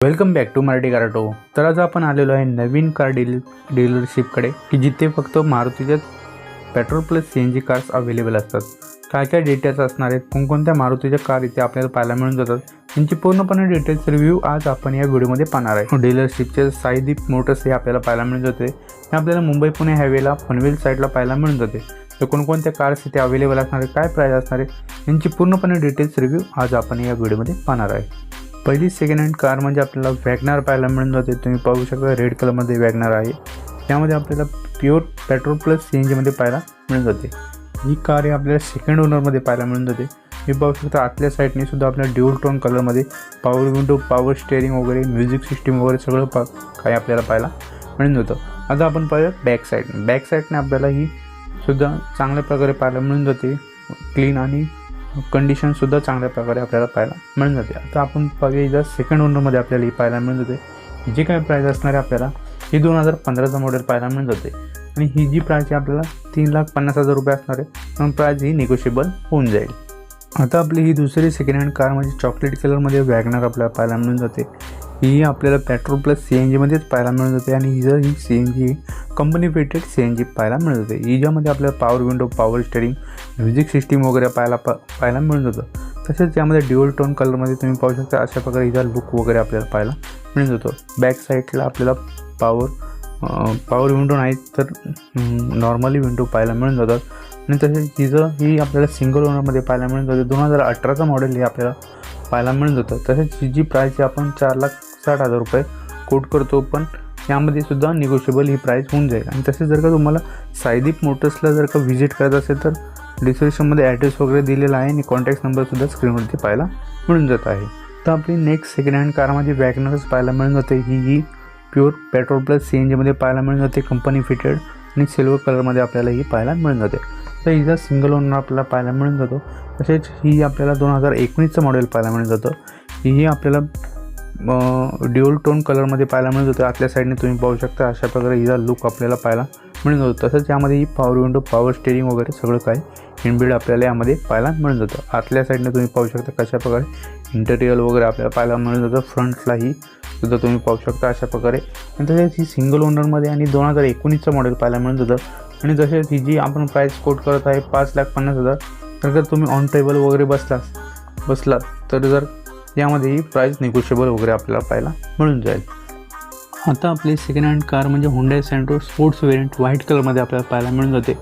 Welcome back to Marathi कराटो. तर आज आपण आलेलो आहे नवीन कार डील डीलरशिपकडे की जिथे फक्त मारुतीच्या petrol plus C N G cars available असतात. काय काय डिटेल्स असणार आहेत कोणकोणत्या मारुतीच्या कार इथे आपल्याला पाहायला मिळून जातात यांची पूर्णपणे डिटेल्स रिव्ह्यू आज आपण या व्हिडिओमध्ये पाहणार आहे. डीलरशिपचे साईदीप मोटर्स हे आपल्याला पाहायला मिळून जाते. हे आपल्याला मुंबई पुणे हायवेला पनवेल साईडला पाहायला मिळून जाते. तर कोणकोणत्या कार्स इथे अवेलेबल असणार आहे काय प्राईस असणार आहे यांची पूर्णपणे डिटेल्स रिव्ह्यू आज आपण या व्हिडिओमध्ये पाहणार आहे. पहिली सेकंड हँड कार म्हणजे आपल्याला वॅगनार पाहायला मिळून जाते. तुम्ही पाहू शकता रेड कलरमध्ये वॅगनार आहे. त्यामध्ये आपल्याला pure petrol plus C N जीमध्ये पाहायला मिळून जाते. ही कार ही आपल्याला सेकंड ओनरमध्ये पाहायला मिळून जाते. मी पाहू शकता आतल्या साईडने सुद्धा आपल्याला ड्युअल टोन कलरमध्ये पॉवर विंडो पॉवर स्टेअरिंग वगैरे म्युझिक सिस्टीम वगैरे सगळं पा काही आपल्याला पाहायला मिळून जातं. आता आपण पाहूया बॅक साईडने बॅक साईडने आपल्याला ही सुद्धा चांगल्या प्रकारे पाहायला मिळून जाते. क्लीन आणि कंडिशनसुद्धा चांगल्या प्रकारे आपल्याला पाहायला मिळून जाते. आता आपण पाहूया इथं सेकंड ओनरमध्ये आपल्याला ही पाहायला मिळून जाते. जी काय प्राईज असणार आहे आपल्याला ही दोन हजार पंधराचं मॉडेल पाहायला मिळून जाते. आणि ही जी प्राईज आहे आपल्याला तीन लाख पन्नास हजार रुपये असणार आहे. पण प्राईज ही निगोशिएबल होऊन जाईल. आता आपली ही दुसरी सेकंड हँड कार म्हणजे चॉकलेट कलरमध्ये वॅगनर आपल्याला पाहायला मिळून जाते. ही आपल्याला पेट्रोल प्लस सी एन जीमध्येच पाहायला मिळून जाते आणि ही जर ही C N G company fitted C N G पाहायला मिळत जाते. हिच्यामध्ये आपल्याला power window power steering music system वगैरे पाहायला पा पाहायला मिळून जातं. तसेच यामध्ये ड्युअल टोन कलरमध्ये तुम्ही पाहू शकता अशा प्रकारे हिचा लुक वगैरे आपल्याला पाहायला मिळून जातो. बॅक साईडला आपल्याला पॉवर पॉवर विंडो नाही तर नॉर्मली विंडो पाहायला मिळून जातात. आणि तसेच हिचं ही आपल्याला सिंगल ओनरमध्ये पाहायला मिळून जाते. दोन हजार अठराचं मॉडेल हे आपल्याला पाहायला मिळून जातं. तसेच ही जी प्राईस आपण चार लाख साठ हजार रुपये कोट करतो पण यामध्ये सुद्धा निगोशिएबल ही प्राईस होऊन जाईल. आणि तसेच जर का तुम्हाला सायदीप मोटर्सला जर का व्हिजिट करायचं असेल तर डिस्क्रिप्शनमध्ये ॲड्रेस वगैरे दिलेला आहे आणि कॉन्टॅक्ट नंबरसुद्धा स्क्रीनवरती पाहायला मिळून जात आहे. तर आपली नेक्स्ट सेकंड हँड कारमध्ये वॅगनरच पाहायला मिळून जाते. ही ही pure petrol plus C N जीमध्ये पाहायला मिळून जाते. कंपनी फिटेड आणि सिल्वर कलरमध्ये आपल्याला ही पाहायला मिळून जाते. तर हिचा सिंगल ओनर आपल्याला पाहायला मिळून जातो तसेच ही आपल्याला दोन हजार एकोणीसचं मॉडेल पाहायला मिळून जातं. ही आपल्याला ड्युअल टोन कलरमध्ये पाहायला मिळत होतं आतल्या साईडने तुम्ही पाहू शकता अशा प्रकारे हिचा लुक आपल्याला पाहायला मिळून जातो. तसंच यामध्ये ही पॉवर विंडो पॉवर स्टेरिंग वगैरे सगळं काय इनबिल्ड आपल्याला यामध्ये पाहायला मिळून जातं. आतल्या साईडने तुम्ही पाहू शकता कशा प्रकारे इंटेरियल वगैरे आपल्याला पाहायला मिळून जातं. फ्रंटलाही सुद्धा तुम्ही पाहू शकता अशा प्रकारे. आणि तसेच ही सिंगल ओनरमध्ये आणि दोन हजार एकोणीसचं मॉडेल पाहायला मिळून जातं. आणि तसेच ही जी आपण प्राईस कोट करत आहे पाच लाख पन्नास हजार तर जर तुम्ही ऑन टेबल वगैरे बसलास बसलात तर जर यामध्ये ही प्राईस निगोशिएबल वगैरे आपल्याला पाहायला मिळून जाईल. आता आपली सेकंड हँड कार म्हणजे Hyundai Santro sports variant white कलरमध्ये आपल्याला पाहायला मिळून जाते.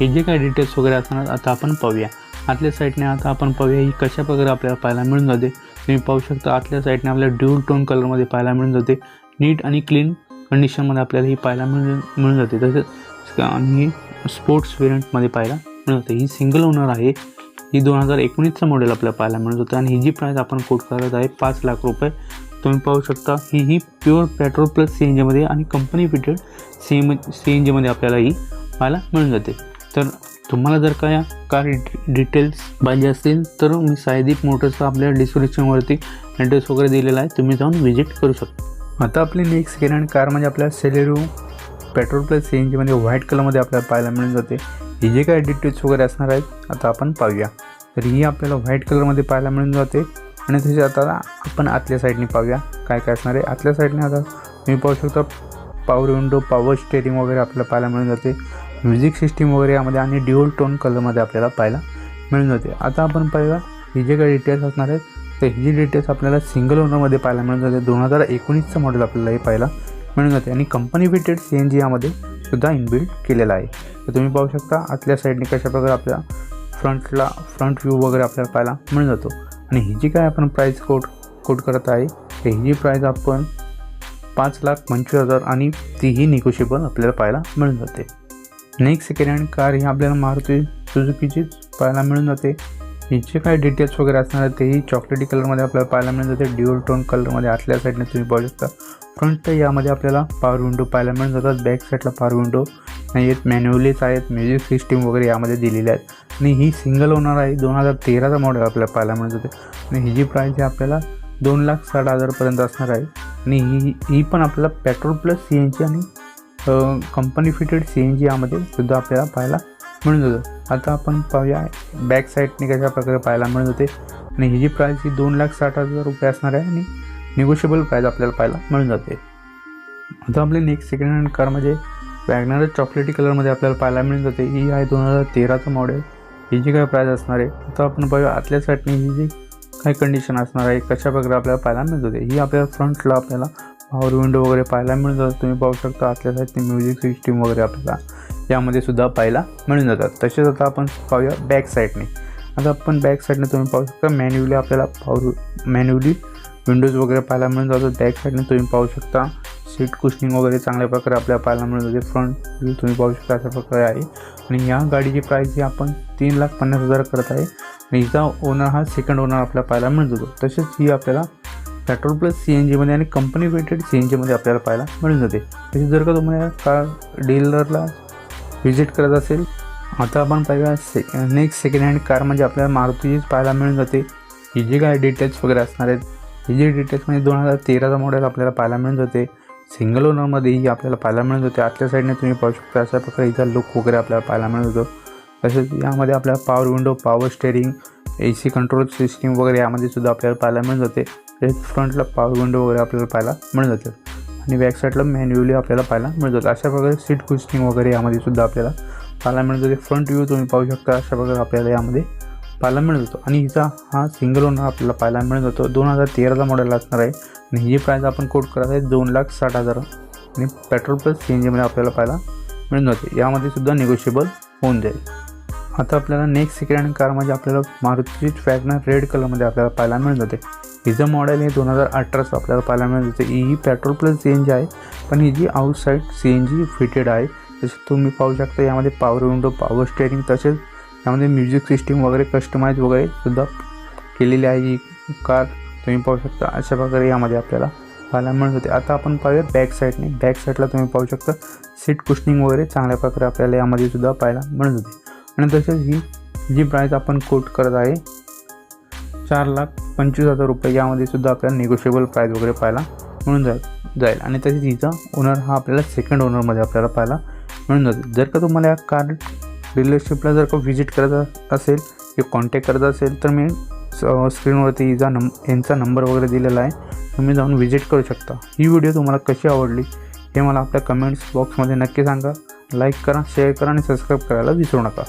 हे जे काही डिटेल्स वगैरे असणार आता आपण पाहूया. आतल्या साईडने आता आपण पाहूया ही कशा प्रकारे आपल्याला पाहायला मिळून जाते. तुम्ही पाहू शकता आतल्या साईडने आपल्याला ड्यूल टोन कलरमध्ये पाहायला मिळून जाते. नीट आणि क्लीन कंडिशनमध्ये आपल्याला ही पाहायला मिळून मिळून जाते. तसेच आणि स्पोर्ट्स वेरियंटमध्ये पाहायला मिळून जाते. ही सिंगल ओनर आहे. ही दोन हजार एकोणीसचं मॉडेल आपल्याला पाहायला मिळत होतं. आणि ही जी प्राईस आपण कोट करत आहे पाच लाख रुपये तुम्ही पाहू शकता ही ही pure petrol plus C N जीमध्ये आणि company fitted C M C N जीमध्ये आपल्याला ही पाहायला मिळून जाते. तर तुम्हाला जर का या कार डिटेल्स पाहिजे असतील तर मी सायदीप मोटर्सचा आपल्या डिस्क्रिप्शनवरती ॲड्रेस वगैरे दिलेला आहे. तुम्ही जाऊन व्हिजिट करू शकता. आता आपली नेक्स्ट सेकंड हँड कार म्हणजे आपल्या Celerio petrol plus C N जीमध्ये व्हाईट कलरमध्ये आपल्याला पाहायला मिळून जाते. हे जे काय डिटेल्स वगैरे असणार आहेत आता आपण पाहूया. तर ही आपल्याला व्हाईट कलरमध्ये पाहायला मिळून जाते. आणि तसे आता आपण आतल्या साईडने पाहूया. काय काय असणार आहे? आतल्या साईडने आता तुम्ही पाहू शकता पॉवर विंडो पॉवर स्टेरिंग वगैरे आपल्याला पाहायला मिळून जाते. म्युझिक सिस्टीम वगैरे यामध्ये आणि ड्युअल टोन कलरमध्ये आपल्याला पाहायला मिळून जाते. आता आपण पाहूया हे जे काही डिटेल्स असणार आहेत तर ही जी डिटेल्स आपल्याला सिंगल ओनरमध्ये पाहायला मिळून जाते. दोन हजार एकोणीसचं मॉडेल आपल्याला हे पाहायला मिळून जाते. आणि company fitted C N G यामध्ये सुद्धा इनबिल्ड केलेला आहे. तर तुम्ही पाहू शकता आतल्या साईडने कशा प्रकारे आपल्या फ्रंटला फ्रंट व्ह्यू वगैरे आपल्याला पाहायला मिळून जातो. आणि ही जी काय आपण प्राईस कोट कोट करत आहे तर ही जी प्राईस आपण पाच लाख पंचवीस हजार आणि तीही निगोशिएबल आपल्याला पाहायला मिळून जाते. नेक्स्ट सेकंड हँड कार ही आपल्याला मारुती सुझुकीचीच पाहायला मिळून जाते. हिचे काय डिटेल्स वगैरे असणार आहेत तेही चॉकलेटी कलरमध्ये आपल्याला पाहायला मिळेल. जाते ड्युअल टोन कलरमध्ये आतल्या साईडने तुम्ही पाहू शकता. फ्रंट यामध्ये आपल्याला पॉवर विंडो पाहायला मिळून जातात बॅक साईडला पॉवर विंडो नाही आहेत मॅन्युअलीच आहेत म्युझिक सिस्टीम वगैरे यामध्ये दिलेल्या आहेत. आणि ही सिंगल ओनर आहे दोन हजार तेराचा मॉडेल आपल्याला पाहायला मिळत होते. आणि ही जी प्राईस आहे आपल्याला दोन लाख साठ हजारपर्यंत असणार आहे. आणि ही ही पण आपल्याला petrol plus C N G आणि company fitted C N G यामध्ये सुद्धा आपल्याला पाहायला मिळून जातं. आता आपण पाहूया बॅक साईडने कशा प्रकारे पाहायला मिळून जाते आणि ही जी प्राईस ही दोन लाख साठ हजार रुपये असणार आहे आणि निगोशिएबल प्राईज आपल्याला पाहायला मिळून जाते. आता आपली नेक्स्ट सेकंड हँड कार म्हणजे वॅगनर चॉकलेटी कलरमध्ये आपल्याला पाहायला मिळून जाते. ही आहे दोन हजार तेराचं मॉडेल ही जी काय प्राईज असणार आहे आता आपण पाहूया आतल्या साईडने ही जी काय कंडिशन असणार आहे कशा प्रकारे आपल्याला पाहायला मिळत होते. ही आपल्याला फ्रंटला आपल्याला पॉवर विंडो वगैरे पाहायला मिळून जातात तुम्ही पाहू शकता आतल्या साईडने म्युझिक सिस्टीम वगैरे आपल्याला. यामध्ये सुद्धा पाहायला मिळून जातात. तसेच आता आपण पाहूया बॅक साईडने आता आपण बॅक साईडने तुम्ही पाहू शकता मॅन्युअली आपल्याला पाहू मॅन्युअली विंडोज वगैरे पाहायला मिळून जातात बॅक साईडने तुम्ही पाहू शकता सीट कुशनिंग वगैरे चांगल्या प्रकारे आपल्याला पाहायला मिळून जाते. फ्रंट व्ह्यू तुम्ही पाहू शकता अशा प्रकारे आहे. आणि या गाडीची प्राईस ही आपण तीन लाख पन्नास हजार करत आहे. आणि हिचा ओनर हा सेकंड ओनर आपल्याला पाहायला मिळून जातो. तसेच ही आपल्याला पेट्रोल प्लस सी एन जीमध्ये आणि कंपनी वेटेड सी एन जीमध्ये आपल्याला पाहायला मिळून जाते. तसेच जर का तुम्हाला कार डीलरला व्हिजिट करत असेल. आता आपण पाहिजे से नेक्स्ट सेकंड हँड कार म्हणजे आपल्याला मारुतीचीच पाहायला मिळून जाते. ही जी काय डिटेल्स वगैरे असणार आहेत ही जी डिटेल्स म्हणजे दोन हजार तेराचा मॉडेल आपल्याला पाहायला मिळून जाते. सिंगल ओनरमध्ये ही आपल्याला पाहायला मिळत होते आतल्या साईडने तुम्ही पाहू शकता अशा प्रकारे इथं लुक वगैरे आपल्याला पाहायला मिळत होतो तसेच यामध्ये आपल्याला power window power steering A C control system वगैरे यामध्ये सुद्धा आपल्याला पाहायला मिळत होते तसेच फ्रंटला पॉवर विंडो वगैरे आपल्याला पाहायला मिळत होते आणि बॅक साईडला मॅन्युअली आपल्याला पाहायला मिळतात. अशा प्रकारे सीट कुस्टिंग वगैरे यामध्ये सुद्धा आपल्याला पाहायला मिळत. होते फ्रंट व्ह्यू तुम्ही पाहू शकता अशा प्रकारे आपल्याला यामध्ये पाहायला मिळत. होतो आणि हिचा हा सिंगल ओनर आपल्याला पाहायला मिळत होतो दोन हजार तेराचा मॉडेल असणार आहे. आणि ही प्राईज आपण कोट करत आहे दोन लाख साठ हजार. आणि पेट्रोल प्लस सी एन जीमध्ये आपल्याला पाहायला मिळून जाते. यामध्ये सुद्धा निगोशिएबल होऊन जाईल. आता आपल्याला नेक्स्ट सेकंड हँड कार म्हणजे आपल्याला मारुतीची फॅगनर रेड कलरमध्ये आपल्याला पाहायला मिळत जाते. हिचं मॉडेल हे दोन हजार अठराचं आपल्याला पाहायला मिळत जाते. ही petrol plus C N G आहे पण ही जी outside C N G fitted आहे जसं तुम्ही पाहू शकता यामध्ये पॉवर विंडो पॉवर स्टेअरिंग तसेच यामध्ये म्युझिक सिस्टीम वगैरे कस्टमाइज वगैरे सुद्धा केलेली आहे ही कार तुम्ही पाहू शकता अशा प्रकारे यामध्ये आपल्याला पाहायला मिळत होते आता आपण पाहूया बॅक साईडने बॅक साईडला तुम्ही पाहू शकता सीट कुशनिंग वगैरे चांगल्या प्रकारे आपल्याला यामध्ये सुद्धा पाहायला मिळत होते आणि तसेच ही जी प्राईस आपण कोट करत आहे चार लाख पंचवीस हजार रुपये यामध्ये सुद्धा आपल्याला निगोशिएबल प्राईस वगैरे पाहायला मिळून जाईल जाईल. आणि तसेच हिचा ओनर हा आपल्याला सेकंड ओनरमध्ये आपल्याला पाहायला मिळून जाते. जर का तुम्हाला या कार डीलरशिपला जर का व्हिजिट करत असेल किंवा कॉन्टॅक्ट करत असेल तर मी स्क्रीनवरती हिचा नंब यांचा नंबर वगैरे दिलेला आहे. तुम्ही जाऊन व्हिजिट करू शकता. ही व्हिडिओ तुम्हाला कशी आवडली हे मला आपल्या कमेंट्स बॉक्समध्ये नक्की सांगा. लाईक करा शेअर करा आणि सबस्क्राईब करायला विसरू नका.